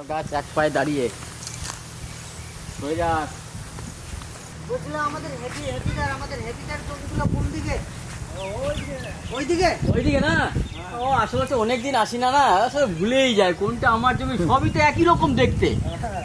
তাল গাছ এক পায়ে দাঁড়িয়ে। সরে যাক। আমাদের হেপি হেপিটার আমাদের হেপিটার জমিগুলো কোন দিকে? ওইদিকে। ওইদিকে না? ও আসলে তো অনেকদিন আসি না না? আসলে ভুলেই যায় কোনটা আমার জমি সবই তো একই রকম দেখতে।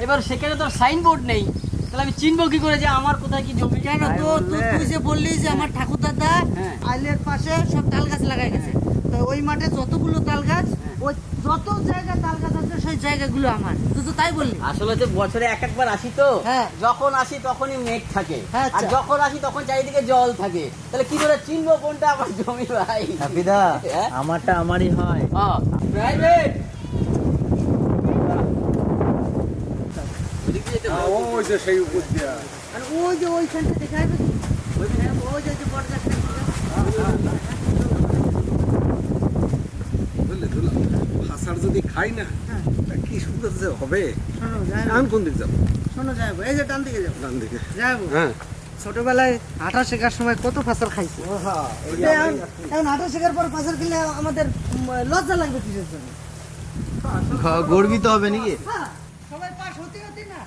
এবার সেখানে তো সাইনবোর্ড নেই। তাহলে আমি চিনবো কি করে যে আমার কোথায় কি জমি? কেন তো? তুই তুই যে বললি যে আমার ঠাকুর দাদা হ্যাঁ। আইলের পাশে সব তাল গাছ লাগাই গেছে। তো ওই মাঠে যতগুলো তাল গাছ ওই যত জায়গা তাল গাছ আছে সেই জায়গাগুলো আমার। তুই তো তাই বললি। আসলে তো বছরে এক একবার আসি তো। হ্যাঁ। যখন আসি তখনই মেঘ থাকে। হ্যাঁ, আর আচ্ছা। যখন আসি তখন চারিদিকে জল থাকে। তাহলে কি করে চিনবো কোনটা আমার জমি ভাই? হাফিদা হ্যাঁ? আমারটা আমারই হয়। প্রাইভেট! ওই যে সেই উপর দিয়া। আর ওই যে ওইখানটা দেখা যাবে? ওই যে যে বড় হাসার যদি খাই না হ্যাঁ। কি সুন্দর যে হবে? আমি কোন দিক যাব? শোনো যাইবো এই যে টান দিকে যাব ডান দিকে। যাইবো হ্যাঁ। ছোটবেলায় আটা শেখার সময় কত ফসল খাইছি? এখন এখন আটা শেখার পর ফসল খেলে আমাদের লজ্জা লাগবে কিসের জন্য? গর্বিত হবে নাকি? হ্যাঁ, সবাই পাস হতে হতে না।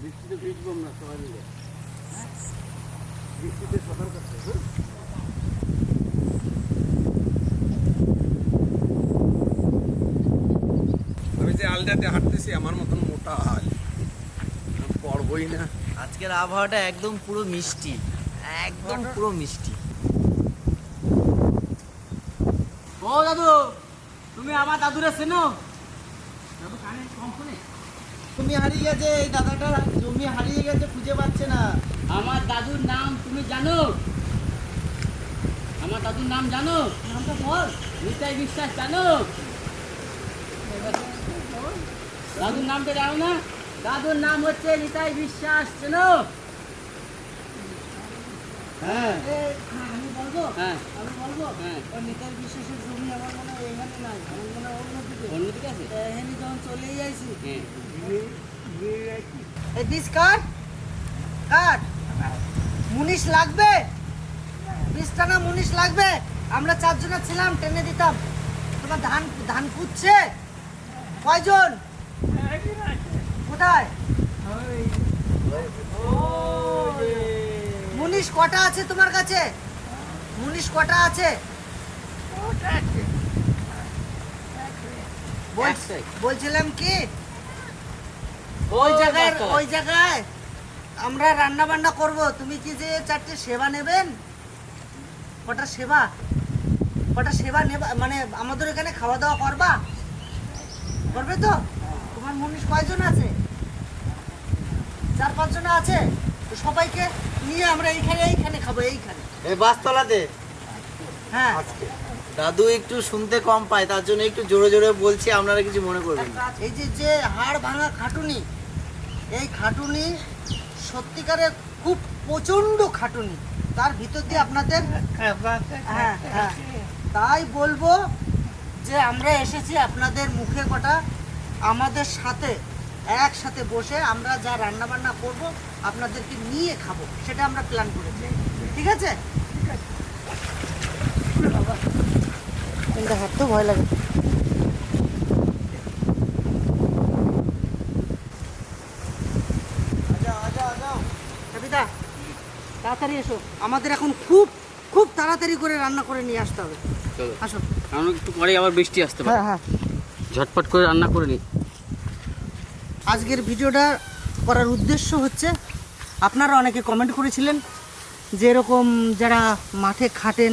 বৃষ্টিতে ভিজবো না সবাই মিলে। বৃষ্টিতে সাঁতার কাটতে হ্যাঁ? আমি যে আলদাতে হাঁটতেছি আমার মতন মোটা হাল। পড়বই না। আজকের আবহাওয়াটা একদম পুরো মিষ্টি। একদম পুরো মিষ্টি। ও দাদু তুমি আমার দাদুরে চেনো? দাদু কানে কম শোনে। তুমি হারিয়ে গেছে এই দাদাটা জমি হারিয়ে গেছে খুঁজে পাচ্ছে না। আমার দাদুর নাম তুমি জানো? আমার দাদুর নাম জানো? নামটা বল নিতাই বিশ্বাস জানো? দাদুর নামটা জানো না? দাদুর নাম হচ্ছে নিতাই বিশ্বাস জানো? হ্যাঁ। আমি বলব? হ্যাঁ। আমি বলব? হ্যাঁ। ওই নেতার বিশেষের জমি আমার মনে হয় এখানে নাই আমার মনে হয় অন্যদিকে। অন্যদিকে আছে? এখানে যখন চলেই যাইছি হ্যাঁ। এই বীজ কাট কাট মুনিশ লাগবে? বীজটা না মুনিশ লাগবে? আমরা চারজনা ছিলাম টেনে দিতাম। তোমার ধান ধান কুচ্ছে কয়জন? কোথায়? মুনিশ কটা আছে তোমার কাছে? মুনিশ কটা আছে? বল- বলছিলাম কি? ওই জায়গায় ওই জায়গায়? আমরা রান্না বান্না করব। তুমি কি যে চারটে সেবা নেবেন? কটা সেবা? কটা সেবা নেবা? মানে আমাদের এখানে খাওয়া দাওয়া করবা? করবে তো? তোমার মনীষ কয়জন আছে? চার পাঁচজন আছে? তো সবাইকে নিয়ে আমরা এইখানে এইখানে খাব এইখানে। এই বাসতলাতে হ্যাঁ। দাদু একটু শুনতে কম পায় তার জন্য একটু জোরে জোরে বলছি আপনারা কিছু মনে করবেন এই যে যে হাড় ভাঙা খাটুনি এই খাটুনি সত্যিকারে খুব প্রচণ্ড খাটুনি। তার ভিতর দিয়ে আপনাদের হ্যাঁ হ্যাঁ। তাই বলব যে আমরা এসেছি আপনাদের মুখে কটা। আমাদের সাথে, একসাথে বসে আমরা যা রান্না বান্না করব, আপনাদেরকে নিয়ে খাব। সেটা আমরা প্ল্যান করেছি। ঠিক আছে? কিন্তু হাঁটতেও ভয় লাগে। কবিতা তাড়াতাড়ি এসো। আমাদের এখন খুব খুব তাড়াতাড়ি করে রান্না করে নিয়ে আসতে হবে। চলো। আসো। কারণ একটু পরে আবার বৃষ্টি আসতে পারে। হ্যাঁ হ্যাঁ। ঝটপট করে রান্না করে নি। আজকের ভিডিওটা করার উদ্দেশ্য হচ্ছে আপনারা অনেকে কমেন্ট করেছিলেন যে এরকম যারা মাঠে খাটেন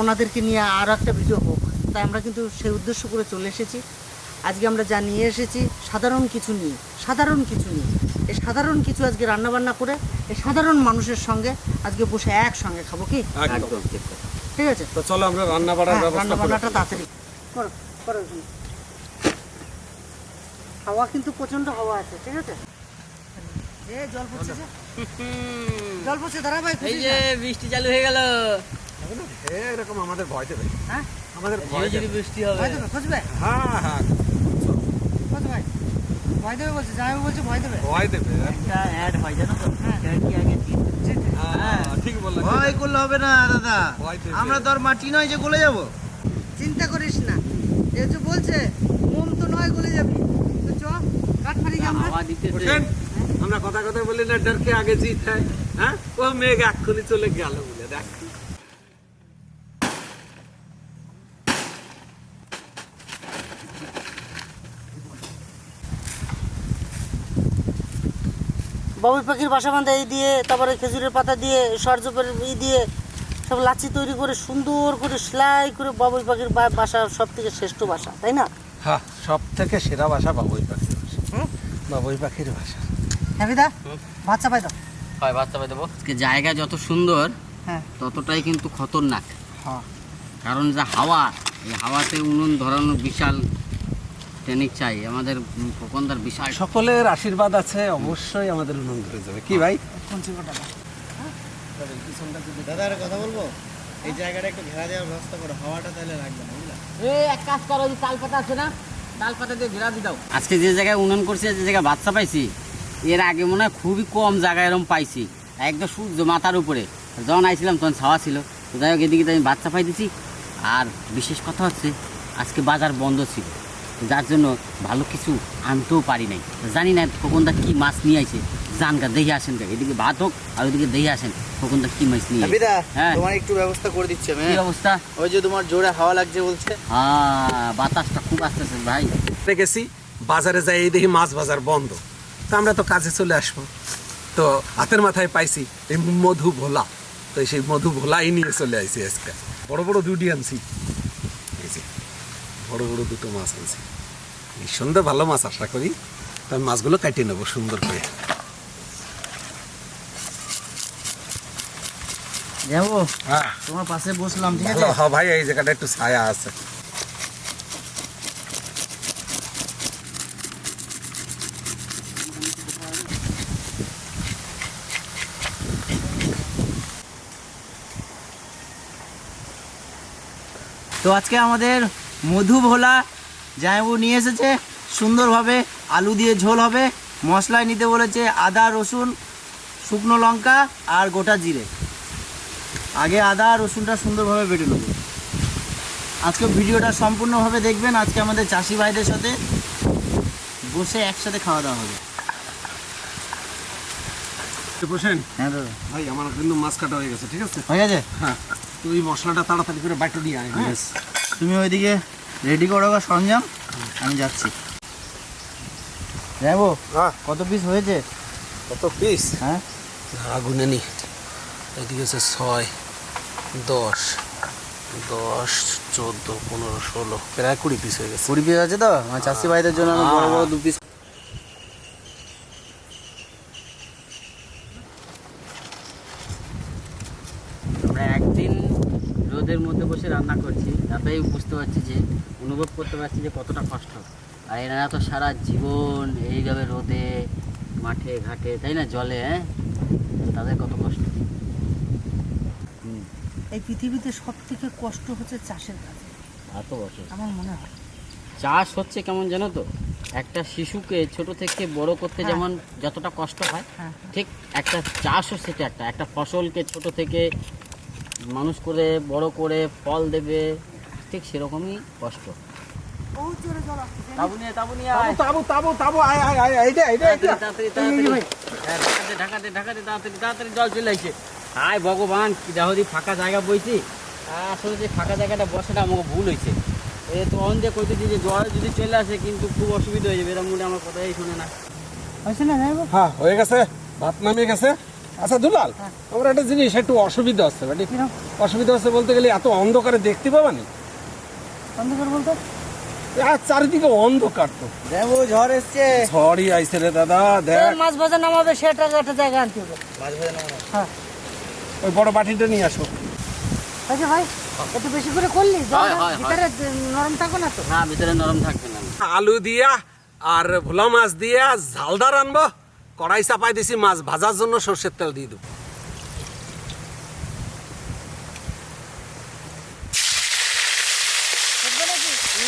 ওনাদেরকে নিয়ে আরও একটা ভিডিও হোক। তাই আমরা কিন্তু সেই উদ্দেশ্য করে চলে এসেছি। আজকে আমরা যা নিয়ে এসেছি সাধারণ কিছু নিয়ে সাধারণ কিছু নিয়ে। এই সাধারণ কিছু আজকে রান্নাবান্না করে এই সাধারণ মানুষের সঙ্গে আজকে বসে একসঙ্গে খাব কি? একদম। ঠিক আছে? তো চলো আমরা রান্না বাড়ার হ্যাঁ, ব্যবস্থা রান্না তাড়াতাড়ি। করো করো হাওয়া কিন্তু প্রচণ্ড হাওয়া আছে ঠিক আছে? এ জল পড়ছে যে। জল পড়ছে দাঁড়া ভাই এই যে বৃষ্টি চালু হয়ে গেল। এরকম আমাদের ভয় দেবে। হ্যাঁ? আমাদের ভয় দেবে। বৃষ্টি হবে। ভাই দেবে খুঁজবে হ্যাঁ হ্যাঁ। ভয় দেবে বলছে বলছে ভয় দেবে। ভয় দেবে? একটা অ্যাড হয় জানো তো? হ্যাঁ। কি আগে হ্যাঁ, ঠিক ভয় করলে হবে না দাদা। ভয় দেবে। আমরা তো আর মাটি নয় যে গলে যাব। চিন্তা করিস না। এ যে বলছে মোম তো নয় গলে যাবি। তো চ কাঠ ফাড়ি আমরা কথা কথা বলি না ডরকে আগে জিত হয়। হ্যাঁ? ও মেঘ এক্ষুনি চলে গেল বলে দেখ। বাবুই পাখির বাসা বাঁধা এই দিয়ে তারপরে খেজুরের পাতা দিয়ে সরজপের ই দিয়ে সব লাচি তৈরি করে সুন্দর করে সেলাই করে বাবুই পাখির বা- বাসা সব থেকে শ্রেষ্ঠ বাসা তাই না? হ্যাঁ সব থেকে সেরা ভাষা বাবুই পাখির ভাষা হুম? বাবুই পাখির ভাষা হ্যাঁ বাচ্চা পাই দাও। হয় বাচ্চা পাই দেবো। আজকে জায়গা যত সুন্দর হ্যাঁ। ততটাই কিন্তু খতরনাক। হ্যাঁ। কারণ যা হাওয়া এই হাওয়াতে উনুন ধরানো বিশাল ট্রেনিক চাই আমাদের খোকনদার বিশাল সকলের আশীর্বাদ আছে অবশ্যই আমাদের উন্নয়ন করে যাবে। কি ভাই? পঞ্চি দাদা একটা কথা বলব? এই জায়গাটা একটু ঘেরা দেওয়ার ব্যবস্থা করো হাওয়াটা তাহলে লাগবে না বুঝলা? এক কাজ করো যে তাল পাতা আছে না তাল পাতা দিয়ে ঘেরা দিয়ে দাও। আজকে যে জায়গায় উনুন করছি যে জায়গায় বাচ্চা পাইছি এর আগে মনে হয় খুবই কম জায়গায় এরকম পাইছি একদম সূর্য মাথার উপরে। যখন আইছিলাম তখন ছাওয়া ছিল। তো যাই হোক এদিকে তো আমি বাচ্চা পাই দিছি আর বিশেষ কথা হচ্ছে আজকে বাজার বন্ধ ছিল। যার জন্য ভালো কিছু আনতেও পারি নাই। জানি না খোকনদা কি মাছ নিয়ে আইছে। জানগা দেখে আসেন গা। এদিকে ভাত হোক আর ওদিকে দেখে আসেন খোকনদা কি মাছ নিয়ে হ্যাঁ। তোমার একটু ব্যবস্থা করে দিচ্ছি আমি কি হ্যাঁ? অবস্থা? ওই যে তোমার জোরে হাওয়া লাগছে বলছে। হ্যাঁ বাতাসটা খুব আসতেছে ভাই। গেছি বাজারে যাই এই দেখি মাছ বাজার বন্ধ। তো আমরা তো কাজে চলে আসব। তো হাতের মাথায় পাইছি এই মধু ভোলা। তো সেই মধু ভোলাই নিয়ে চলে আসি আজকে। বড় বড় দুটি আনছি। বড় বড় দুটো মাছ আনছি। সন্ধ্যে ভালো মাছ আশা করি। তো আমি মাছগুলো কাটিয়ে নেব সুন্দর করে। যাব? হ্যাঁ। তোমার পাশে বসলাম ঠিক ভালো হ্যাঁ ভাই এই জায়গাটা একটু ছায়া আছে। তো আজকে আমাদের মধু ভোলা জামাইবু নিয়ে এসেছে সুন্দরভাবে আলু দিয়ে ঝোল হবে মশলায় নিতে বলেছে আদা রসুন শুকনো লঙ্কা আর গোটা জিরে। আগে আদা রসুনটা সুন্দরভাবে বেটে নেব। আজকে ভিডিওটা সম্পূর্ণভাবে দেখবেন আজকে আমাদের চাষি ভাইদের সাথে বসে একসাথে খাওয়া দাওয়া হবে। হ্যাঁ দাদা। ভাই আমার কিন্তু মাছ কাটা হয়ে গেছে ঠিক আছে? হয়ে গেছে? হ্যাঁ। তুই মশলাটা তাড়াতাড়ি করে বাইটে নিয়ে আয় হ্যাঁ। তুমি ওইদিকে রেডি করো গা সরঞ্জাম? আমি যাচ্ছি। যাব হ্যাঁ। কত পিস হয়েছে? কত পিস হ্যাঁ। আগুনে নি। এদিকে হচ্ছে ছয় দশ দশ চোদ্দ পনেরো ষোলো প্রায় কুড়ি পিস হয়ে গেছে। কুড়ি পিস আছে তো? আমার চাষি ভাইদের জন্য আমি বড় বড় দু পিস আমরা একদিন রোদের মধ্যে বসে রান্না করছি তাতেই বুঝতে পারছি যে অনুভব করতে পারছি যে কতটা কষ্ট। আর এনারা তো সারা জীবন এইভাবে রোদে মাঠে ঘাটে তাই না জলে হ্যাঁ? তাদের কত কষ্ট। এই পৃথিবীতে সব থেকে কষ্ট হচ্ছে চাষের কাজ। এত বছর আমার মনে হয়। চাষ হচ্ছে কেমন জানো তো? একটা শিশুকে ছোট থেকে বড় করতে হ্যাঁ। যেমন যতটা কষ্ট হয় হ্যাঁ। ঠিক একটা চাষও সেটা একটা। একটা ফসলকে ছোট থেকে মানুষ করে বড় করে ফল দেবে ঠিক সেরকমই কষ্ট। বহুত জোরে জল আসছে তাবু নিয়ে তাবু নিয়ে তাবু আয়। হ্যাঁ, হায় ভগবান কি দেখো দি ফাঁকা জায়গা বইছি। আসলে যে ফাঁকা জায়গাটা বসাটা আমাকে ভুল হয়েছে। এ তো অন যে কইতেছি যে জল যদি চলে আসে কিন্তু খুব অসুবিধা হয়ে যাবে। এরকম মনে আমার কথাই শোনে না। হয়েছে না হ্যাঁ হয়ে গেছে। ভাত নামিয়ে গেছে। আচ্ছা দুলাল আমার একটা জিনিস একটু অসুবিধা হচ্ছে বাড়ি অসুবিধা হচ্ছে বলতে গেলে এত অন্ধকারে দেখতে পাবা নি অন্ধকার বলতে? আর চারিদিকে অন্ধকার তো। যাব ঝড় এসছে। ঝড়ই আইছে রে দাদা দেখ। মাছ ভাজা নামাবে সেটা একটা জায়গা আনতে হবে। মাছ ভাজা নামানো। হ্যাঁ। ওই বড় বাটিটা নিয়ে আসো। আচ্ছা ভাই একটু বেশি করে করলি? হয়, হয়, ভিতরে নরম থাকো না তো। না ভিতরে নরম থাকবে না। আলু দিয়া আর ভোলা মাছ দিয়া ঝালদার আনব। কড়াই চাপাই দিছি মাছ ভাজার জন্য সর্ষের তেল দিয়ে দেবো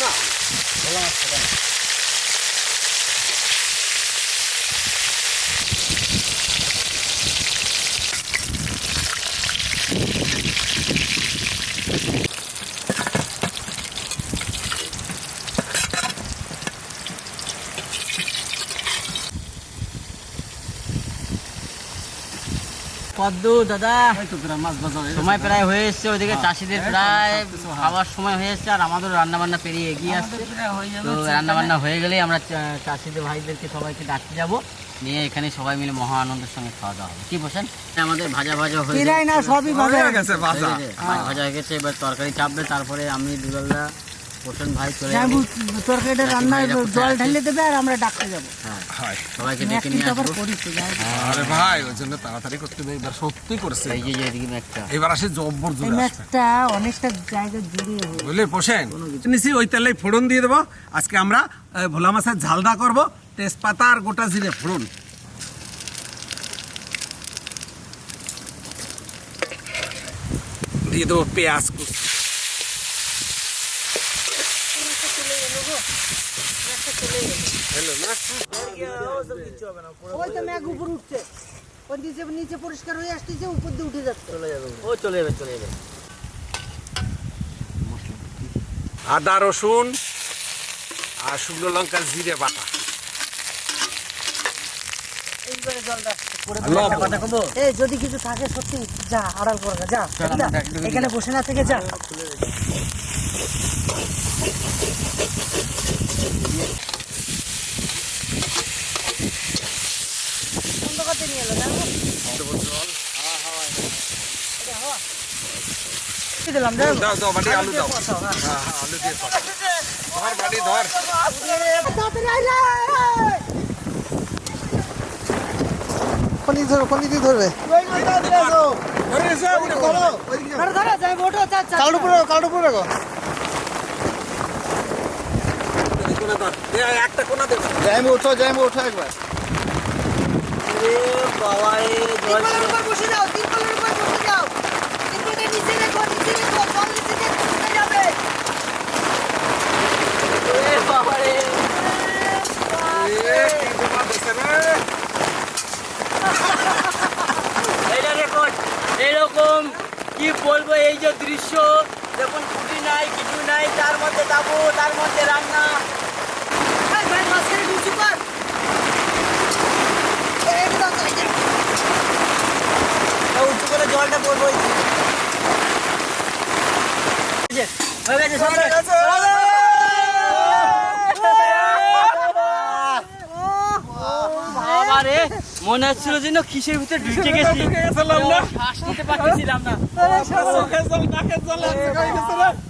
না কদ্দু দাদা। সময় প্রায় হয়ে এসছে ওইদিকে চাষিদের প্রায় খাওয়ার সময় হয়ে এসছে আর আমাদের রান্না বান্না পেরিয়ে এগিয়ে আসছে। তো রান্না হয়ে গেলেই আমরা চাষিদের ভাইদেরকে সবাইকে ডাকতে যাব নিয়ে এখানে সবাই মিলে মহা আনন্দের সঙ্গে খাওয়া দাওয়া হবে। কি বলছেন? আমাদের ভাজা ভাজা হয়ে কিরাই না সবই ভাজা। হয়ে গেছে হয়ে ভাজা হয়ে গেছে এবার তরকারি চাপবে তারপরে আমি দুলালদা পোষণ ভাই চলে যাব তরকারিটা রান্নায় জল ঢেলে দেবে আর আমরা ডাকতে যাব। হ্যাঁ সবাইকে ডেকে নিয়ে আসব। করিস তো, যাই। আরে ভাই ওই জন্য তাড়াতাড়ি করতে হবে এবার সত্যি করছে। এই যে যে এদিকে একটা এবার আসে জব্বর এই জোরে অনেকটা জায়গা জুড়ে বুঝলে পোষেন নিছি ওই তেলে ফোড়ন দিয়ে দেবো। আজকে আমরা ভোলা মাছের ঝালদা করব। তেজপাতা আর গোটা জিরে ফোড়ন। দিয়ে দেবো পেঁয়াজ কুচি। ওই তো ম্যাগ উপর উঠছে। ওই নিচে নিচে পরিষ্কার হয়ে আসতেছে উপর দিয়ে উঠে যাচ্ছে। ও চলে যাবে চলে যাবে। আদা রসুন আর শুকনো লঙ্কা জিরে বাটা। এই যদি কিছু থাকে সত্যি যা আড়াল করে যা, যা চল, যা। আমরা একটু এখানে বসে না থেকে যা করতে নিয়ে এলো, জানো? এটা হাওয়া। কি দিলাম জানো? দাও দাও বাটি আলু দাও হ্যাঁ। হ্যাঁ হ্যাঁ আলু দিয়ে কষাও। ধর বাটি ধর। কোনি ধরবে কোনি দিয়ে ধরবে ধরে এসো, উঠে করো। ধরো, ধরো, যাই, ওঠো, চা, চা, কালুর উপরে কালুর উপরে রাখো এই কোণা ধর। এ, একটা কোনা দেবো যাইমে ওঠো যাইমে ওঠো একবার তিরপলের উপর বসে যাও, তিরপলের উপর বসে যাও। তিরপলটা নিচে রেখো, নিচে রেখো, জল নিচে দিয়ে ঢুকে যাবে। এ, কি বলব এই যে দৃশ্য যখন খুঁটি নাই কিছু নাই তার মধ্যে যাব তার মধ্যে রান্না ভাই, ভাই, মাঝখানে নিচু কর। এই যে দাও, এই যে। উঁচু করে জলটা পড়ব হয়ে হয়ে মনে হচ্ছিল যেন কিসের ভিতরে ঢুকে গেছি গেছিলাম না? শ্বাস নিতে পারতেছিলাম না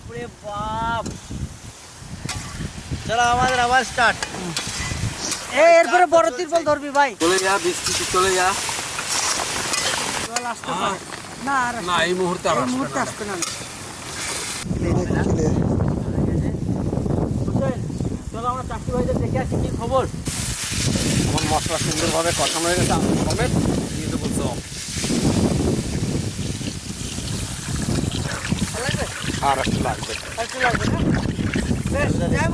হয়ে বাপ চলো আমাদের আবার স্টার্ট এরপরে বড় তিরপল ধরবি ভাই চলে যা বৃষ্টিতে চলে যা না এই মুহূর্তে আসবে না। ভাইদের দেখে আসি কি খবর? আমার মশলা সুন্দরভাবে কষানো হয়ে গেছে আমি সমেত দিয়ে দেবো জল। আর একটু লাগবে। একটু লাগবে না? বেশ যাব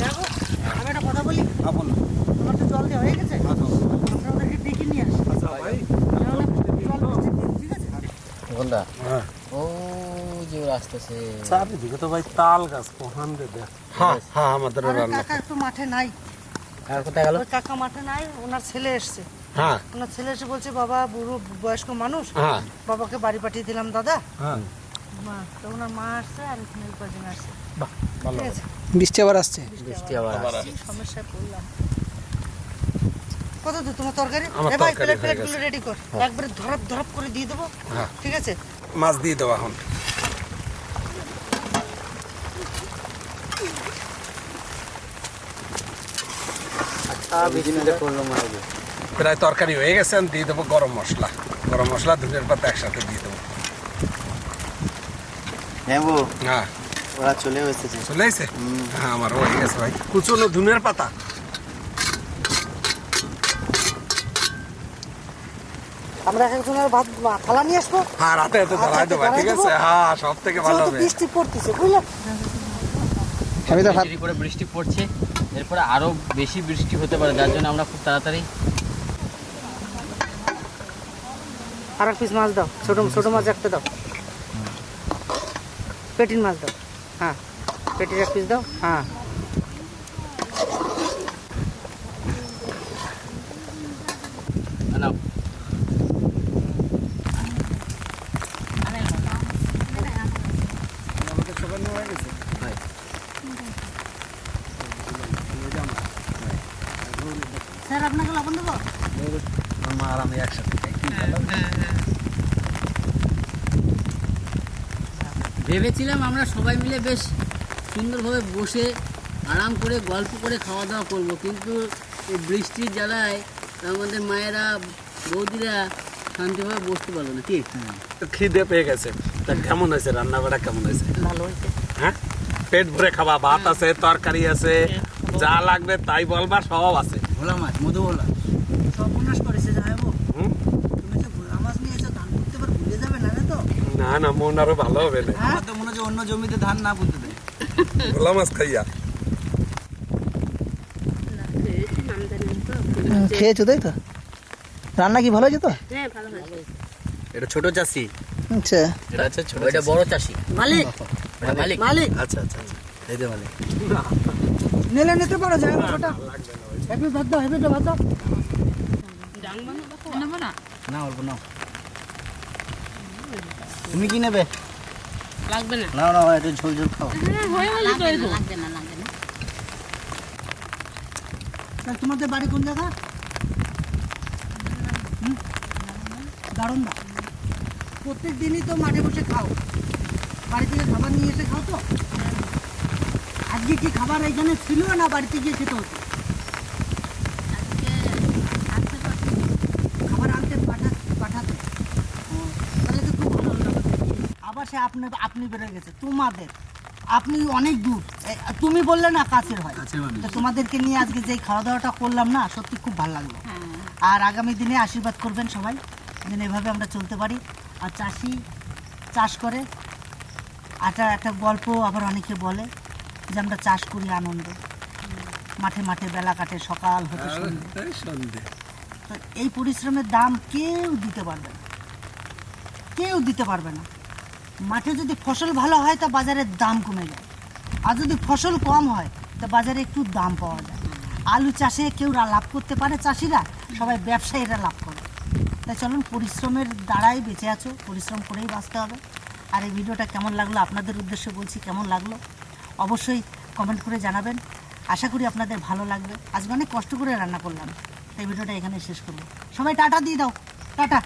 যাব আমি একটা কথা বলি? হ্যাঁ বলো আমার তো জল দেওয়া হয়ে গেছে? আচ্ছা আমরা ডেকে নিয়ে আসি। আচ্ছা ভাই। জল ঠিক আছে? হ্যাঁ। ও যে আসতেছে চারিদিকে তো ভাই তাল গাছ কোহান দে হ্যাঁ হ্যাঁ আমাদের রান্না। কাকা একটু মাঠে নাই। আর কোথায় গেল? কাকা মাঠে নাই ওনার ছেলে এসছে। হ্যাঁ। ওনার ছেলে এসে বলছে বাবা বুড়ো বয়স্ক মানুষ হ্যাঁ। বাবাকে বাড়ি পাঠিয়ে দিলাম দাদা। হ্যাঁ। মা তো ওনার মা আসছে আর এখানে আসছে। বাহ ভালো। বৃষ্টি আবার আসছে? বৃষ্টি আবার আসছে। সমস্যায় পড়লাম কত দূর তোমার তরকারি? এ ভাই প্লেট হয়ে প্লেটগুলো রেডি কর। একবারে ধরপ ধরপ করে দিয়ে দেবো। হ্যাঁ। ঠিক আছে? মাছ দিয়ে দেবো এখন বৃষ্টিতে পড়ল মারা গেছে। প্রায় তরকারি হয়ে গেছে আমি দিয়ে দেবো গরম মশলা। গরম মশলা ধনের পাতা একসাথে দিয়ে দেবো। হ্যাঁ ওরা চলেও এসেছে। চলে এসে হ্যাঁ আমার হয়ে গেছে ভাই। কুচনো ধনের পাতা। আমরা একজনের ভাত থালা নিয়ে আসব? হ্যাঁ রাতে এত ধরাই দেবো ঠিক আছে? হ্যাঁ সব থেকে ভালো হবে। বৃষ্টি পড়তেছে বুঝলে? আমি তো বৃষ্টি পড়ছে। এরপরে আরও বেশি বৃষ্টি হতে পারে যার জন্য আমরা খুব তাড়াতাড়ি আর এক পিস মাছ দাও ছোটো ছোটো মাছ একটা দাও। পেটির মাছ দাও। হ্যাঁ পেটির এক পিস দাও। হ্যাঁ। নাও স্যার আপনাকে লবণ দেবো মা আর আমি একসাথে খাই। কি ভালো? ভেবেছিলাম আমরা সবাই মিলে বেশ সুন্দরভাবে বসে আরাম করে গল্প করে খাওয়া দাওয়া করব কিন্তু এই বৃষ্টির জ্বালায় আমাদের মায়েরা বৌদিরা শান্তিভাবে বসতে পারল না। কি? খিদে পেয়ে গেছে। তা কেমন হয়েছে? রান্না বাড়া কেমন হয়েছে? ভালো হয়েছে। হ্যাঁ? পেট ভরে খাবা ভাত আছে তরকারি আছে যা লাগবে তাই বলবা সব আছে। ভোলা মাছ মধু ভোলা সর্বনাশ করেছে যাব হুম? তুমি যে ভোলা মাছ নিয়ে এসে ধান করতে পার ভুলে যাবে না রে তো না না মন আরও ভালো হবে না আমার তো মনে হচ্ছে অন্য জমিতে ধান না পুঁতে দেয়। ভোলা মাছ খাইয়া। খেয়েছো তাই তো? রান্না কি ভালো হয়েছে তো? এটা ছোট চাষি। আচ্ছা। এটা ছোট ওইটা বড় চাষি। মালিক। মালিক। মালিক। আচ্ছা আচ্ছা আচ্ছা। এই নেলে নিতে পারো ভাত দাও হেভি ভাত দাও। না অল্প নাও। তুমি কি নেবে? লাগবে না। নাও একটু ঝোল ঝোল খাও। স্যার তোমাদের বাড়ি কোন জায়গা? দারুণ দা প্রত্যেক দিনই তো মাঠে বসে খাও। বাড়ি থেকে খাবার নিয়ে এসে খাও তো? আজকে কি খাবার এখানে ছিল না বাড়িতে গিয়ে খেতে হতো খাবার আনতে পাঠা পাঠাতে ও, তাহলে তো খুব ভালো হলো সে আপনি আপনি বেড়ে গেছে তোমাদের। আপনি অনেক দূর। তুমি বললে না কাছের হয়। তো তোমাদেরকে নিয়ে আজকে যে খাওয়া দাওয়াটা করলাম না সত্যি খুব ভালো লাগল। আর আগামী দিনে আশীর্বাদ করবেন সবাই যেন এভাবে আমরা চলতে পারি। আর চাষি চাষ করে একটা একটা গল্প আবার অনেকে বলে যে আমরা চাষ করি আনন্দ। মাঠে মাঠে বেলা কাটে সকাল হতে সন্ধ্যে সন্ধে। তো এই পরিশ্রমের দাম কেউ দিতে পারবে না। কেউ দিতে পারবে না। মাঠে যদি ফসল ভালো হয়, তা বাজারের দাম কমে যায়। আর যদি ফসল কম হয়, তা বাজারে একটু দাম পাওয়া যায়। আলু চাষে কেউরা লাভ করতে পারে, চাষিরা। সবাই ব্যবসায়ীরা লাভ করে। তাই চলুন, পরিশ্রমের দ্বারাই বেঁচে আছো। পরিশ্রম করেই বাঁচতে হবে। আর এই ভিডিওটা কেমন লাগল, আপনাদের উদ্দেশ্যে বলছি কেমন লাগল, অবশ্যই কমেন্ট করে জানাবেন। আশা করি আপনাদের ভালো লাগবে। আজকে অনেক কষ্ট করে রান্না করলাম। তাই ভিডিওটা এখানে শেষ করব সবাই টাটা দিয়ে দাও। টাটা।